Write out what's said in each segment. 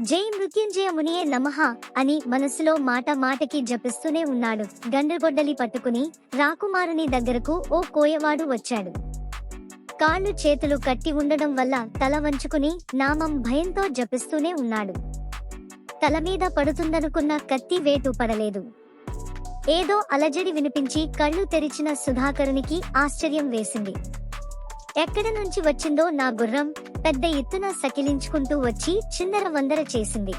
జై మృత్యుంజయ మునియే నమః అని మనసులో మాట మాటకి జపిస్తూనే ఉన్నాడు. గండ్రగొడ్డలి పట్టుకుని రాకుమారుని దగ్గరకు ఓ కోయవాడు వచ్చాడు. కాళ్ళు చేతులు కట్టి ఉండడం వల్ల తల వంచుకుని నామం భయంతో జపిస్తూనే ఉన్నాడు. తల మీద పడుతుందనుకున్న కత్తి వేటు పడలేదు. ఏదో అలజడి వినిపించి కళ్ళు తెరిచిన సుధాకరునికి ఆశ్చర్యం వేసింది. ఎక్కడ నుంచి వచ్చిందో నా గుర్రం పెద్ద ఎత్తున సకిలించుకుంటూ వచ్చి చిందర వందర చేసింది.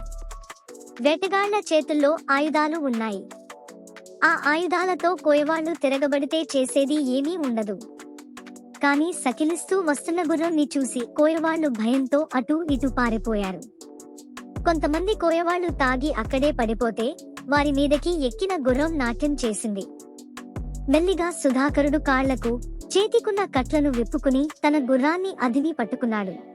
వేటగాళ్ళ చేతుల్లో ఆయుధాలు ఉన్నాయి. ఆ ఆయుధాలతో కోయవాళ్ళు తిరగబడితే చేసేది ఏమీ ఉండదు. కానీ సకిలిస్తూ వస్తున్న గుర్రంని చూసి కోయవాళ్ళు భయంతో అటూ ఇటు పారిపోయారు. కొంతమంది కోయవాళ్ళు తాగి అక్కడే పడిపోతే వారి మీదకి ఎక్కిన గుర్రం నాట్యం చేసింది. మెల్లిగా సుధాకరుడు కాళ్ళకు చేతికున్న కట్లను విప్పుకుని తన గుర్రాన్ని అదిమి పట్టుకున్నాడు.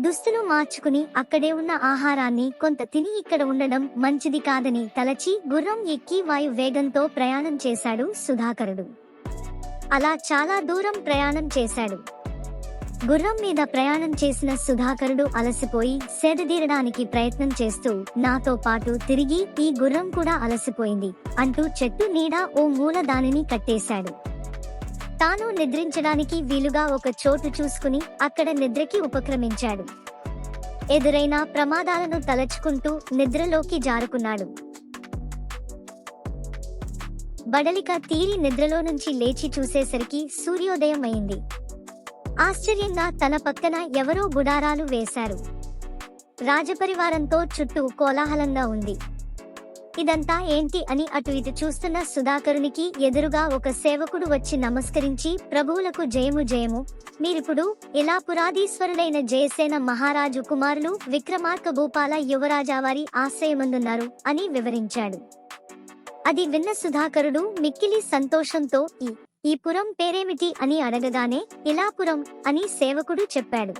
దుస్తులు మార్చుకుని అక్కడే ఉన్న ఆహారాన్ని కొంత తిని ఇక్కడ ఉండడం మంచిది కాదని తలచి గుర్రం ఎక్కి వాయు వేగంతో ప్రయాణం చేశాడు సుధాకరుడు. అలా చాలా దూరం ప్రయాణం చేశాడు. గుర్రం మీద ప్రయాణం చేసిన సుధాకరుడు అలసిపోయి సేదదీరడానికి ప్రయత్నం చేస్తూ నాతో పాటు తిరిగి ఈ గుర్రం కూడా అలసిపోయింది అంటూ చెట్టు నీడ ఓ మూల దానిని కట్టేశాడు. తాను నిద్రించడానికి వీలుగా ఒక చోటు చూసుకుని అక్కడ నిద్రకి ఉపక్రమించాడు. ఎదురైన ప్రమాదాలను తలచుకుంటూ నిద్రలోకి జారుకున్నాడు. బడలిక తీరి నిద్రలో నుంచి లేచి చూసేసరికి సూర్యోదయం అయింది ఆశ్చర్యంగా తన పక్కన ఎవరో గుడారాలు వేశారు. రాజపరివారంతో చుట్టూ కోలాహలంగా ఉంది. ఇదంతా ఏంటి అని అటు ఇటు చూస్తున్న సుధాకరునికి ఎదురుగా ఒక సేవకుడు వచ్చి నమస్కరించి ప్రభువులకు జయము జయము. మీరిప్పుడు ఇలా పురాధీశ్వరుడైన జయసేన మహారాజు కుమారులు విక్రమార్క భూపాల యువరాజావారి ఆశ్రయమందున్నారు అని వివరించాడు. అది విన్న సుధాకరుడు మిక్కిలి సంతోషంతో ఈ ఈ పురం పేరేమిటి అని అడగగానే ఇలాపురం అని సేవకుడు చెప్పాడు.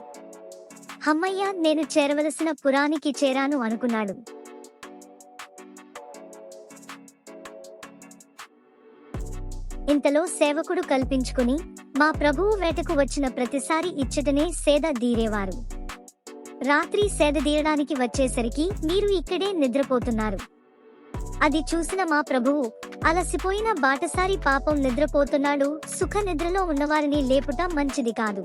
హమ్మయ్య నేను చేరవలసిన పురానికి చేరాను అనుకున్నాడు. ఇంతలో సేవకుడు కల్పించుకుని మా ప్రభువు వేటకు వచ్చిన ప్రతిసారి ఇచ్చటనే సేద దీరేవారు. రాత్రి సేద దీరడానికి వచ్చేసరికి మీరు ఇక్కడే నిద్రపోతున్నారు. అది చూసిన మా ప్రభువు అలసిపోయిన బాటసారి పాపం నిద్రపోతున్నాడు సుఖ నిద్రలో ఉన్నవారిని లేపుట మంచిది కాదు.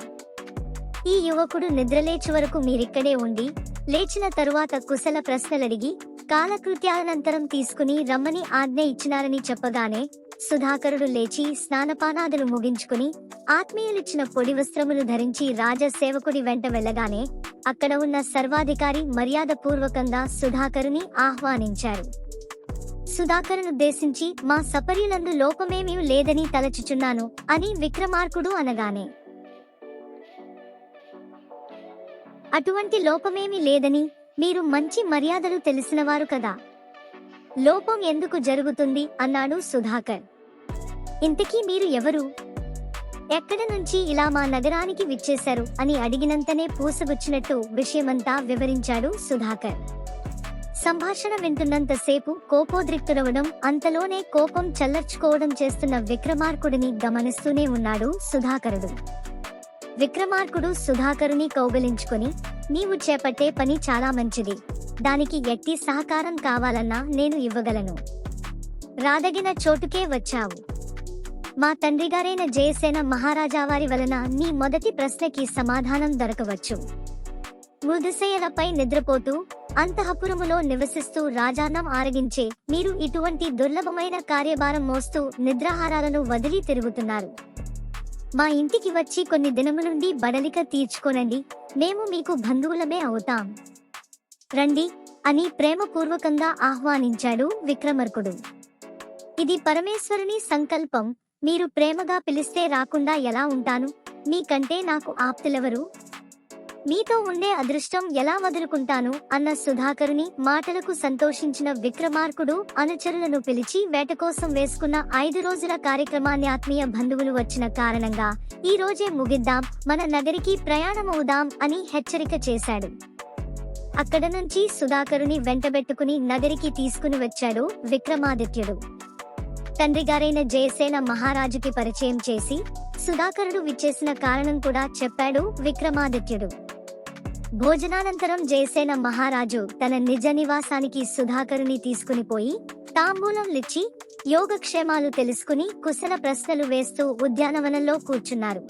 ఈ యువకుడు నిద్రలేచి వరకు మీరిక్కడే ఉండి లేచిన తరువాత కుశల ప్రశ్నలడిగి కాలకృత్యానంతరం తీసుకుని రమ్మని ఆజ్ఞ ఇచ్చినారని చెప్పగానే సుధాకరుడు లేచి స్నానపానాదులు ముగించుకుని ఆత్మీయులిచ్చిన పొడి వస్త్రములు ధరించి రాజసేవకుడి వెంట వెళ్ళగానే అక్కడ ఉన్న సర్వాధికారి మర్యాదపూర్వకంగా సుధాకరుని ఆహ్వానించారు సుధాకరునుద్దేశించి మా సపర్యులందు లోపమేమీ లేదని తలచుచున్నాను అని విక్రమార్కుడు అనగానే. అటువంటి లోపమేమీ లేదని మీరు మంచి మర్యాదలు తెలిసినవారు కదా! లోపం ఎందుకు జరుగుతుంది? అన్నాడు సుధాకర్. ఇంతకీ మీరు ఎవరు? ఎక్కడ నుంచి ఇలా మా నగరానికి విచ్చేశారు? అని అడిగినంతనే పూసగుచ్చినట్టు విషయమంతా వివరించాడు సుధాకర్. సంభాషణ వింటున్నంతసేపు కోపోద్రిక్తురవడం అంతలోనే కోపం చల్లర్చుకోవడం చేస్తున్న విక్రమార్కుడిని గమనిస్తూనే ఉన్నాడు సుధాకరుడు. విక్రమార్కుడు సుధాకరుని కౌగలించుకొని నీవు చేపట్టే పని చాలా మంచిది. దానికి ఎట్టి సహకారం కావాలన్నా నేను ఇవ్వగలను. రాదగిన చోటుకే వచ్చావు. మా తండ్రిగారైన జయసేన మహారాజావారి వలన నీ మొదటి ప్రశ్నకి సమాధానం దొరకవచ్చు. మృదుశయలపై నిద్రపోతూ అంతఃపురములో నివసిస్తూ రాజాన్నం ఆరగించే మీరు ఇటువంటి దుర్లభమైన కార్యభారం మోస్తూ నిద్రాహారాలను వదిలి తిరుగుతున్నారు. మా ఇంటికి వచ్చి కొన్ని దినముల నుండి బడలిక తీర్చుకోనండి. మేము మీకు బంధువులమే అవుతాం. రండి అని ప్రేమపూర్వకంగా ఆహ్వానించాడు విక్రమర్కుడు. ఇది పరమేశ్వరుని సంకల్పం. మీరు ప్రేమగా పిలిస్తే రాకుండా ఎలా ఉంటాను? మీకంటే నాకు ఆప్తులెవరు? మీతో ఉండే అదృష్టం ఎలా వదులుకుంటాను? అన్న సుధాకరుని మాటలకు సంతోషించిన విక్రమార్కుడు అనుచరులను పిలిచి వేట కోసం వేసుకున్న ఐదు రోజుల కార్యక్రమాన్ని ఆత్మీయ బంధువులు వచ్చిన కారణంగా ఈ రోజే ముగిద్దాం మన నగరికి ప్రయాణమవుదాం అని హెచ్చరిక చేశాడు. అక్కడ నుంచి సుధాకరుని వెంటబెట్టుకుని నగరికి తీసుకుని వచ్చాడు విక్రమాదిత్యుడు. తండ్రిగారైన జయసేన మహారాజుకి పరిచయం చేసి సుధాకరుడు విచ్చేసిన కారణం కూడా చెప్పాడు విక్రమాదిత్యుడు. భోజనానంతరం జయసేన మహారాజు తన నిజ నివాసానికి సుధాకరుని తీసుకుని పోయి తాంబూలం లిచ్చి యోగక్షేమాలు తెలుసుకుని కుశల ప్రశ్నలు వేస్తూ ఉద్యానవనంలో కూర్చున్నారు.